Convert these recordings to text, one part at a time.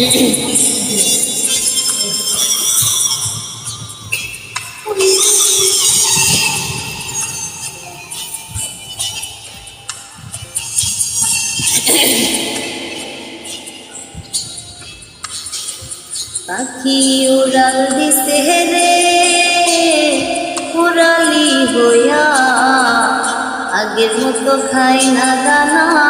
পাখি উড়াল দিছে রে উড়ালি হইয়া আগের মতো খাই না দানা।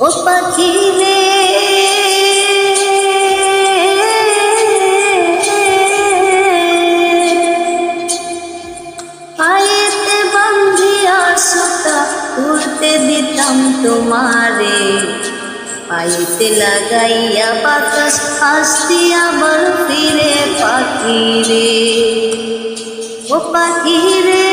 ও তোমারে। পায়েতে লাগাইয়া বাতাস আসতি আবার ফিরে পাখি রে ও পাখি রে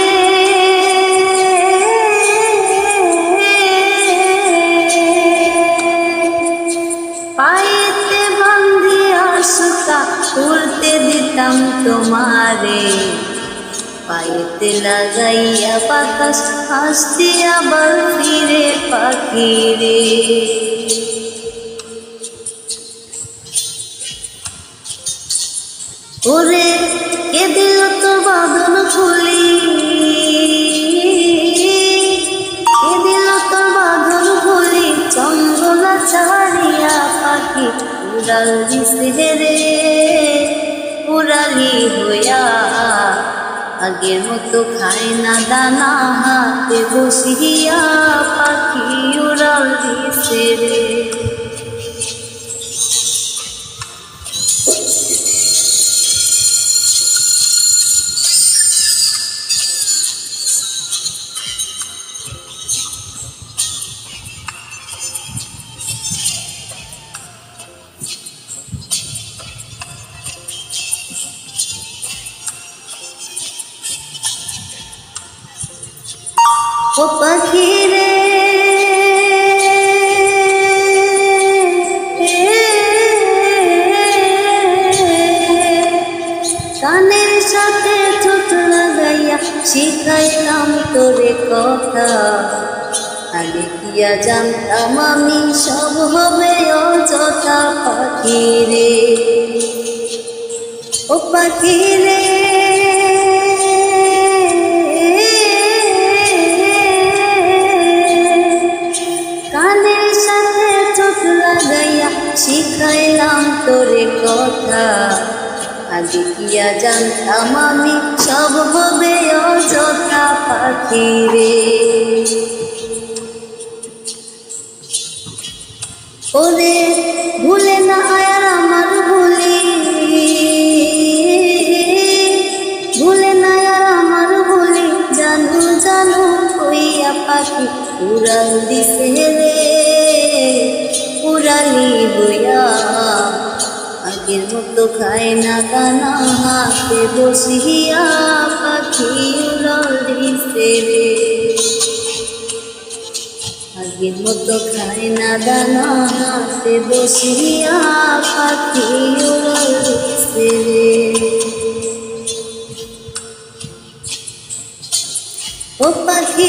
সুতা উড়তে দিতাম তোমারে। পায়েতে লাগাইয়া বাতাস আসতে আবার ফিরে পাখি রে ওরে কে দিল তোর বাঁধন খুলি উড়ালি হইয়া আগের মতো খায় না দানা হাতে বসিয়া পাখি উড়াল দিছে রে। ও পাখি রে কানের সাথে ঠোঁট লাগাইয়া শিখাইলাম তোরে কথা। আগে কিয়া জানতাম আমি সব হবে অযথা পাখি রে ও পাখি রে তোরে কথা। আগে কিয়া জানতাম আমি সব হবে অযথা পাখি রে। ওরে ভুলে না আগের মতো খায় না কানা হাতে বসিয়া পাখি দিছে আগের মতো খায় না দানা হাতে বসিয়া পাখি রে ও পাখি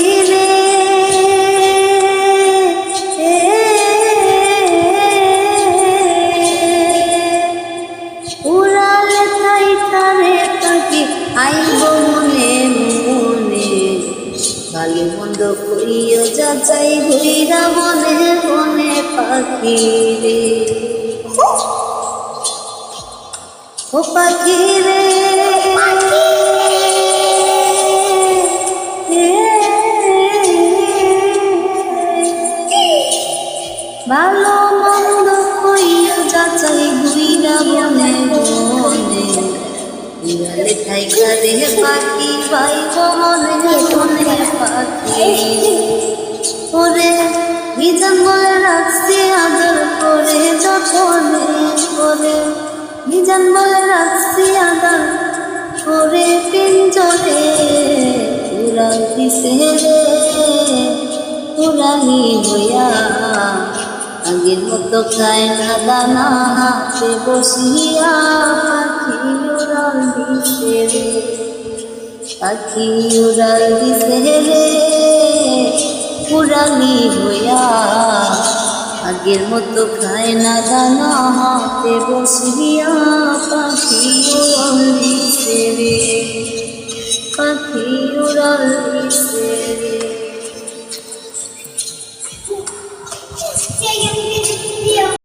যাচাই হইরা মনে মনে পাখি রে। ও পাখি রে। ভালো মন্দ কইয়া যাচাই হইরা মনে মনে পাখি পাইব মনে মনে পাখি। ওরে নিজান বলে রাখছি আদর করে যতনে করে নিজান বলে রাখছি আদর করে পিঞ্জরে উড়াল দিছে রে উড়ালি হইয়া আগের মতো খায় না দানা হাতে বসিয়া পাখি উড়াল দিছে পাখি উড়াল দিছে রে। উড়ালি হইয়া আগের মতো খায় না দানা, হাতে বসিয়া পাখি উড়াল দিছে রে পাখি উড়াল দিছে রে